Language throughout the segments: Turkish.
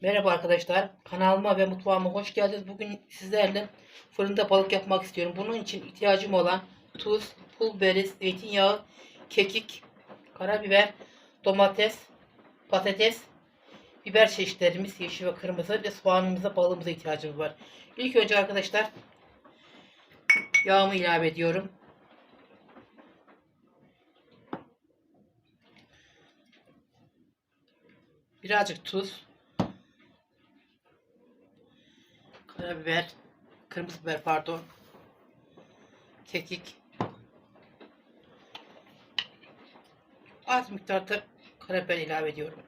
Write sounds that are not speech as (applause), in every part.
Merhaba arkadaşlar. Kanalıma ve mutfağıma hoş geldiniz. Bugün sizlerle fırında balık yapmak istiyorum. Bunun için ihtiyacım olan tuz, pul biberi, zeytinyağı, kekik, karabiber, domates, patates, biber çeşitlerimiz yeşil ve kırmızı ve soğanımıza, balığımıza ihtiyacımız var. İlk önce arkadaşlar yağımı ilave ediyorum. Birazcık tuz. Karabiber. Kırmızı biber pardon. Kekik. Az miktarda karabiber ilave ediyorum.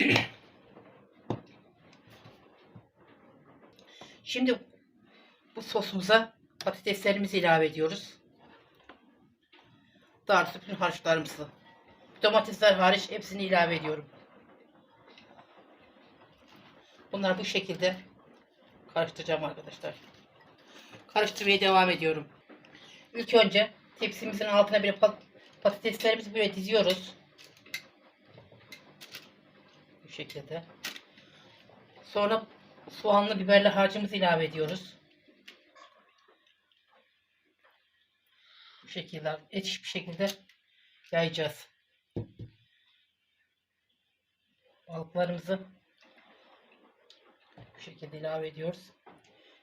(clears throat) Şimdi bu sosumuza patateslerimizi ilave ediyoruz. Daha bütün harçlarımızı. Domatesler hariç hepsini ilave ediyorum. Bunları bu şekilde karıştıracağım arkadaşlar. Karıştırmaya devam ediyorum. İlk önce tepsimizin altına bir pat patateslerimizi böyle diziyoruz. Bu şekilde. Sonra soğanlı biberli harcımızı ilave ediyoruz. Bu şekilde eşit bir şekilde yayacağız. Balıklarımızı şekilde ilave ediyoruz.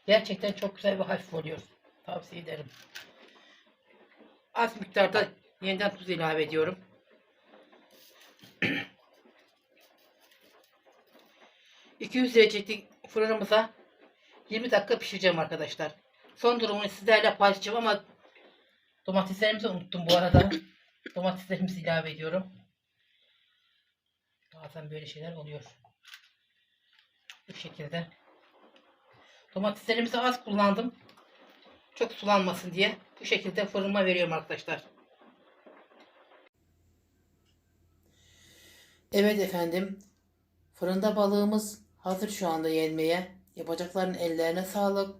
Gerçekten çok güzel ve hafif oluyor. Tavsiye ederim. Az miktarda yeniden tuz ilave ediyorum. (clears throat) ...200 derecelik fırınımıza 20 dakika pişireceğim arkadaşlar. Son durumunu sizlerle paylaşacağım ama... ...domateslerimizi unuttum bu arada. (clears throat) Domateslerimizi ilave ediyorum. Bazen böyle şeyler oluyor. Şekilde. Domateslerimizi az kullandım. Çok sulanmasın diye. Bu şekilde fırınıma veriyorum arkadaşlar. Evet efendim. Fırında balığımız hazır şu anda yenmeye. Yapacakların ellerine sağlık.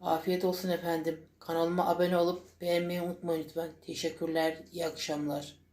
Afiyet olsun efendim. Kanalıma abone olup beğenmeyi unutmayın lütfen. Teşekkürler. İyi akşamlar.